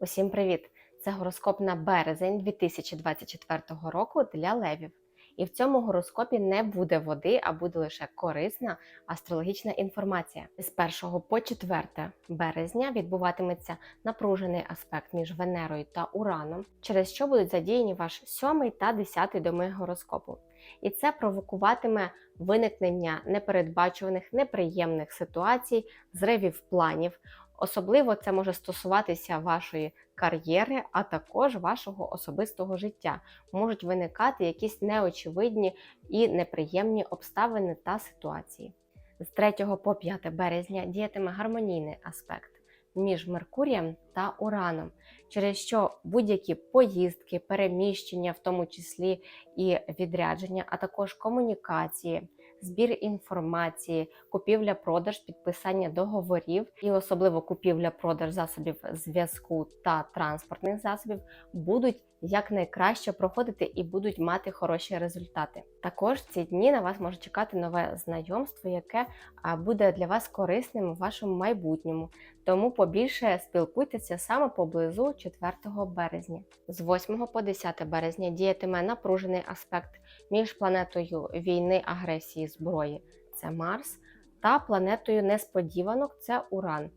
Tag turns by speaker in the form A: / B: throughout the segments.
A: Усім привіт! Це гороскоп на березень 2024 року для левів. І в цьому гороскопі не буде води, а буде лише корисна астрологічна інформація. З 1 по 4 березня відбуватиметься напружений аспект між Венерою та Ураном, через що будуть задіяні ваш 7 та 10 доми гороскопу. І це провокуватиме виникнення непередбачуваних неприємних ситуацій, зривів планів. Особливо це може стосуватися вашої кар'єри, а також вашого особистого життя. Можуть виникати якісь неочевидні і неприємні обставини та ситуації. З 3 по 5 березня діятиме гармонійний аспект між Меркурієм та Ураном, через що будь-які поїздки, переміщення, в тому числі і відрядження, а також комунікації, збір інформації, купівля-продаж, підписання договорів і особливо купівля-продаж засобів зв'язку та транспортних засобів будуть якнайкраще проходити і будуть мати хороші результати. Також ці дні на вас може чекати нове знайомство, яке буде для вас корисним у вашому майбутньому. Тому побільше спілкуйтеся саме поблизу 4 березня. З 8 по 10 березня діятиме напружений аспект між планетою війни, агресії, зброї це Марс, та планетою несподіванок це Уран.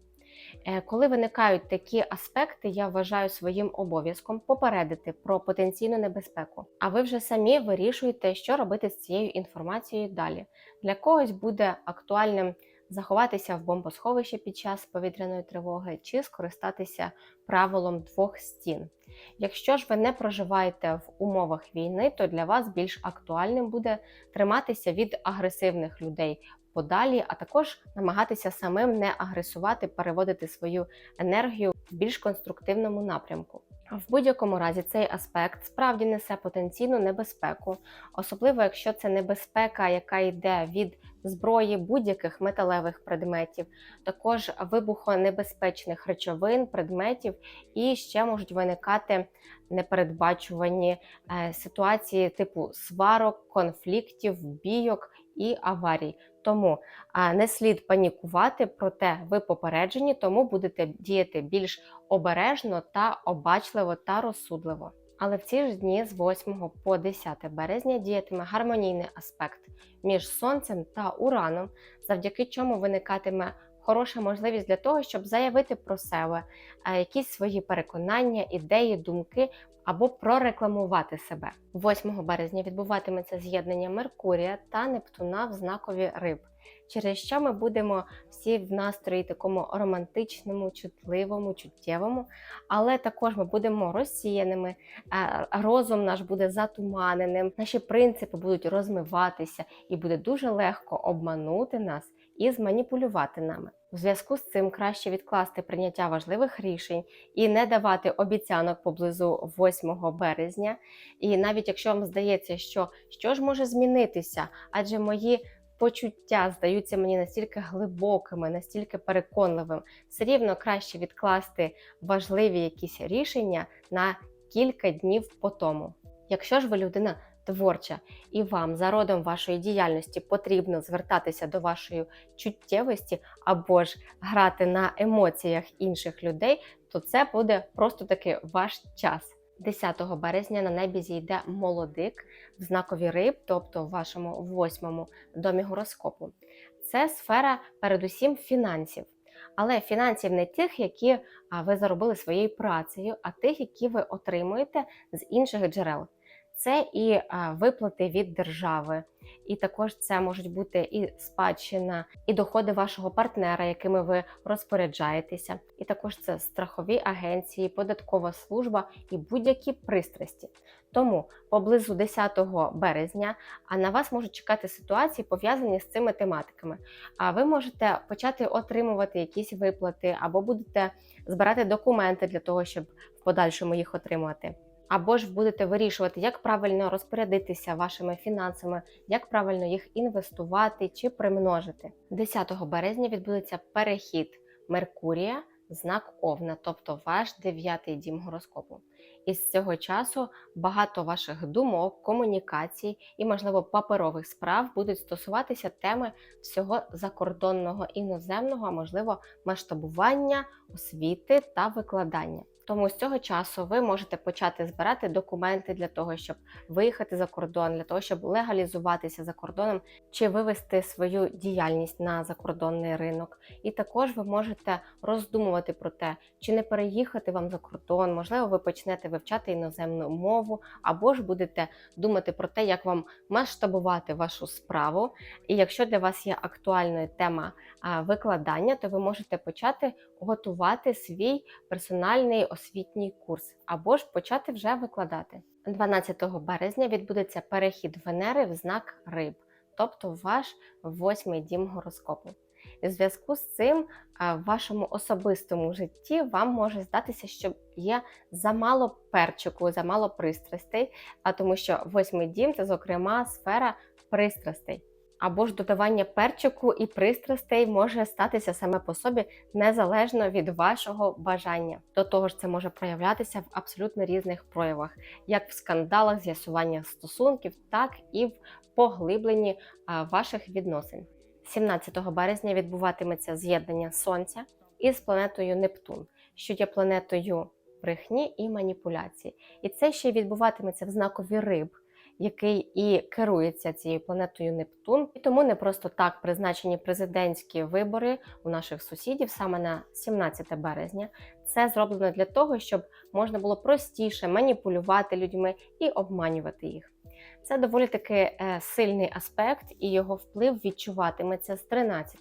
A: Е, Коли виникають такі аспекти, я вважаю своїм обов'язком попередити про потенційну небезпеку. А ви вже самі вирішуєте, що робити з цією інформацією далі. Для когось буде актуальним заховатися в бомбосховищі під час повітряної тривоги чи скористатися правилом двох стін. Якщо ж ви не проживаєте в умовах війни, то для вас більш актуальним буде триматися від агресивних людей подалі, а також намагатися самим не агресувати, переводити свою енергію в більш конструктивному напрямку. В будь-якому разі цей аспект справді несе потенційну небезпеку, особливо якщо це небезпека, яка йде від зброї будь-яких металевих предметів, також вибухонебезпечних речовин, предметів, і ще можуть виникати непередбачувані е, ситуації типу сварок, конфліктів, бійок і аварій. Тому а, не слід панікувати, проте ви попереджені, тому будете діяти більш обережно та обачливо та розсудливо. Але в ці ж дні з 8 по 10 березня діятиме гармонійний аспект між сонцем та ураном, завдяки чому виникатиме хороша можливість для того, щоб заявити про себе е, якісь свої переконання, ідеї, думки або прорекламувати себе. 8 березня відбуватиметься з'єднання Меркурія та Нептуна в знакові риб, через що ми будемо всі в настрої такому романтичному, чутливому, чуттєвому, але також ми будемо розсіяними, е, розум наш буде затуманеним, наші принципи будуть розмиватися, і буде дуже легко обманути нас і зманіпулювати нами. В зв'язку з цим краще відкласти прийняття важливих рішень і не давати обіцянок поблизу 8 березня. І навіть якщо вам здається, що що ж може змінитися, адже мої почуття здаються мені настільки глибокими, настільки переконливими, все рівно краще відкласти важливі якісь рішення на кілька днів по тому. Якщо ж ви людина творча, і вам за родом вашої діяльності потрібно звертатися до вашої чуттєвості або ж грати на емоціях інших людей, то це буде просто таки ваш час. 10 березня на небі зійде молодик в знакові риб, тобто в вашому восьмому домі гороскопу. Це сфера, передусім, фінансів. Але фінансів не тих, які ви заробили своєю працею, а тих, які ви отримуєте з інших джерел. Це і виплати від держави, і також це можуть бути і спадщина, і доходи вашого партнера, якими ви розпоряджаєтеся. І також це страхові агенції, податкова служба і будь-які пристрасті. Тому поблизу 10 березня а на вас можуть чекати ситуації, пов'язані з цими тематиками. А ви можете почати отримувати якісь виплати, або будете збирати документи для того, щоб в подальшому їх отримувати або ж будете вирішувати, як правильно розпорядитися вашими фінансами, як правильно їх інвестувати чи примножити. 10 березня відбудеться перехід Меркурія, знак Овна, тобто ваш дев'ятий дім гороскопу. І з цього часу багато ваших думок, комунікацій і, можливо, паперових справ будуть стосуватися теми всього закордонного іноземного, а можливо, масштабування, освіти та викладання. Тому з цього часу ви можете почати збирати документи для того, щоб виїхати за кордон, для того, щоб легалізуватися за кордоном чи вивести свою діяльність на закордонний ринок. І також ви можете роздумувати про те, чи не переїхати вам за кордон, можливо, ви почнете вивчати іноземну мову, або ж будете думати про те, як вам масштабувати вашу справу. І якщо для вас є актуальною тема викладання, то ви можете почати готувати свій персональний освітній курс, або ж почати вже викладати. 12 березня відбудеться перехід Венери в знак риб, тобто ваш восьмий дім гороскопу. В зв'язку з цим в вашому особистому житті вам може здатися, що є замало перчику, замало пристрастей, а тому що восьмий дім це, зокрема, сфера пристрастей. Або ж додавання перчику і пристрастей може статися саме по собі незалежно від вашого бажання. До того ж, це може проявлятися в абсолютно різних проявах, як в скандалах, з'ясуваннях стосунків, так і в поглибленні ваших відносин. 17 березня відбуватиметься з'єднання Сонця із планетою Нептун, що є планетою брехні і маніпуляції. І це ще відбуватиметься в знакові риб, який і керується цією планетою Нептун. І тому не просто так призначені президентські вибори у наших сусідів саме на 17 березня. Це зроблено для того, щоб можна було простіше маніпулювати людьми і обманювати їх. Це доволі таки е, сильний аспект, і його вплив відчуватиметься з 13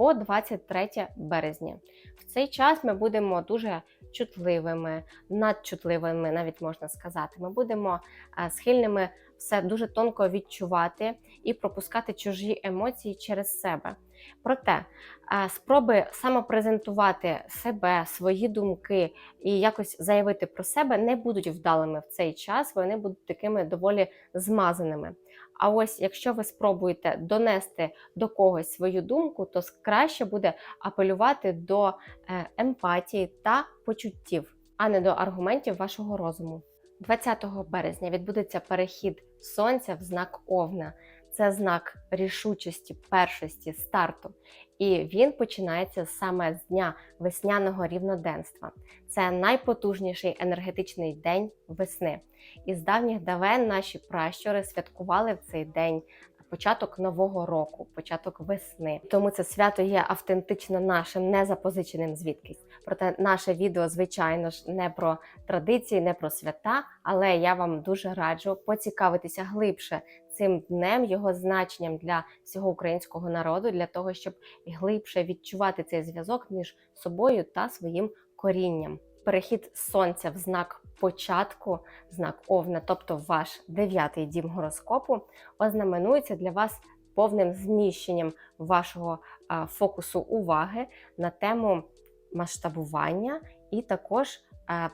A: по 23 березня. В цей час ми будемо дуже чутливими, надчутливими, навіть можна сказати. Ми будемо е, схильними все дуже тонко відчувати і пропускати чужі емоції через себе. Проте е, спроби самопрезентувати себе, свої думки і якось заявити про себе не будуть вдалими в цей час, вони будуть такими доволі змазаними. А ось якщо ви спробуєте донести до когось свою думку, то краще буде апелювати до е, емпатії та почуттів, а не до аргументів вашого розуму. 20 березня відбудеться перехід сонця в знак Овна. Це знак рішучості, першості, старту. І він починається саме з дня весняного рівноденства. Це найпотужніший енергетичний день весни. І з давніх давен наші пращури святкували в цей день початок нового року, початок весни. Тому це свято є автентично нашим, не запозиченим звідкись. Проте наше відео, звичайно ж, не про традиції, не про свята, але я вам дуже раджу поцікавитися глибше цим днем, його значенням для всього українського народу, для того, щоб глибше відчувати цей зв'язок між собою та своїм корінням. Перехід сонця в знак початку, знак Овна, тобто ваш дев'ятий дім гороскопу, ознаменується для вас повним зміщенням вашого фокусу уваги на тему масштабування і також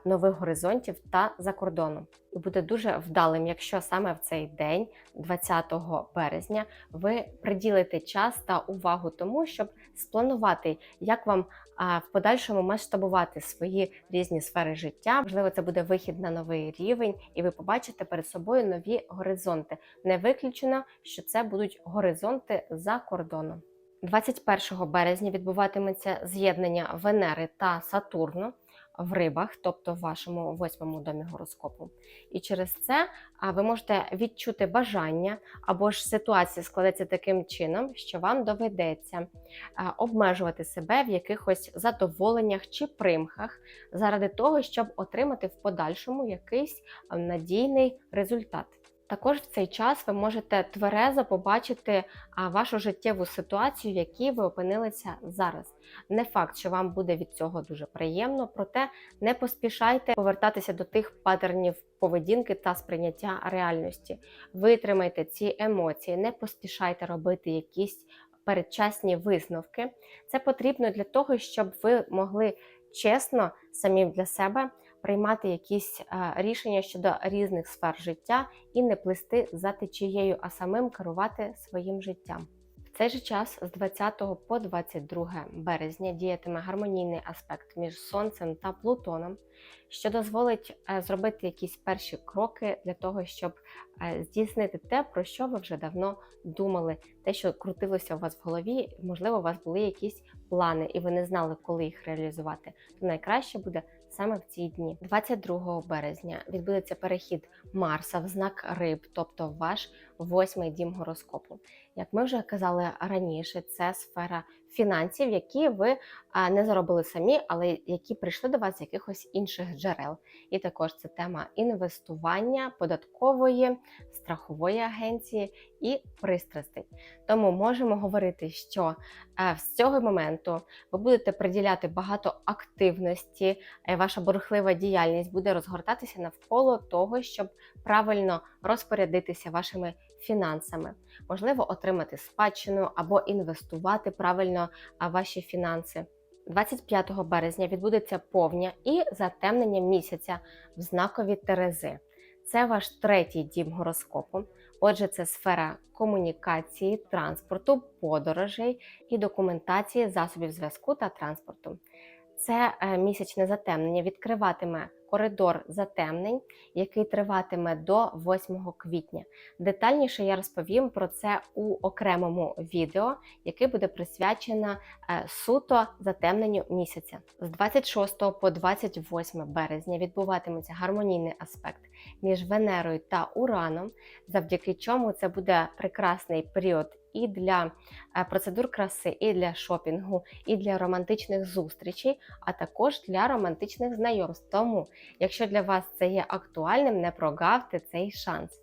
A: нових горизонтів та за кордоном. І буде дуже вдалим, якщо саме в цей день, 20 березня, ви приділите час та увагу тому, щоб спланувати, як вам в подальшому масштабувати свої різні сфери життя. Можливо, це буде вихід на новий рівень, і ви побачите перед собою нові горизонти. Не виключено, що це будуть горизонти за кордоном. 21 березня відбуватиметься з'єднання Венери та Сатурну в рибах, тобто в вашому восьмому домі гороскопу. І через це ви можете відчути бажання або ж ситуація складеться таким чином, що вам доведеться обмежувати себе в якихось задоволеннях чи примхах заради того, щоб отримати в подальшому якийсь надійний результат. Також в цей час ви можете тверезо побачити вашу життєву ситуацію, в якій ви опинилися зараз. Не факт, що вам буде від цього дуже приємно, проте не поспішайте повертатися до тих паттернів поведінки та сприйняття реальності. Витримайте ці емоції, не поспішайте робити якісь передчасні висновки. Це потрібно для того, щоб ви могли чесно самі для себе приймати якісь е, рішення щодо різних сфер життя і не плисти за течією, а самим керувати своїм життям. В цей же час з 20 по 22 березня діятиме гармонійний аспект між Сонцем та Плутоном, що дозволить е, зробити якісь перші кроки для того, щоб е, здійснити те, про що ви вже давно думали, те, що крутилося у вас в голові, можливо, у вас були якісь плани, і ви не знали, коли їх реалізувати. То найкраще буде саме в ці дні. 22 березня відбудеться перехід Марса в знак риб, тобто ваш восьмий дім гороскопу. Як ми вже казали раніше, це сфера фінансів, які ви не заробили самі, але які прийшли до вас з якихось інших джерел. І також це тема інвестування, податкової, страхової агенції і пристрастей. Тому можемо говорити, що е, з цього моменту ви будете приділяти багато активності, е, ваша бурхлива діяльність буде розгортатися навколо того, щоб правильно розпорядитися вашими фінансами, можливо, отримати спадщину або інвестувати правильно ваші фінанси. 25 березня відбудеться повня і затемнення місяця в знакові Терези. Це ваш третій дім гороскопу. Отже, це сфера комунікації, транспорту, подорожей і документації засобів зв'язку та транспорту. Це е, місячне затемнення відкриватиме коридор затемнень, який триватиме до 8 квітня. Детальніше я розповім про це у окремому відео, яке буде присвячено е, суто затемненню місяця. З 26 по 28 березня відбуватиметься гармонійний аспект між Венерою та Ураном, завдяки чому це буде прекрасний період і для е, процедур краси, і для шопінгу, і для романтичних зустрічей, а також для романтичних знайомств. Тому, якщо для вас це є актуальним, не прогавте цей шанс.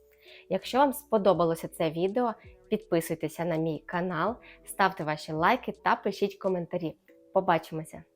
A: Якщо вам сподобалося це відео, підписуйтеся на мій канал, ставте ваші лайки та пишіть коментарі. Побачимося!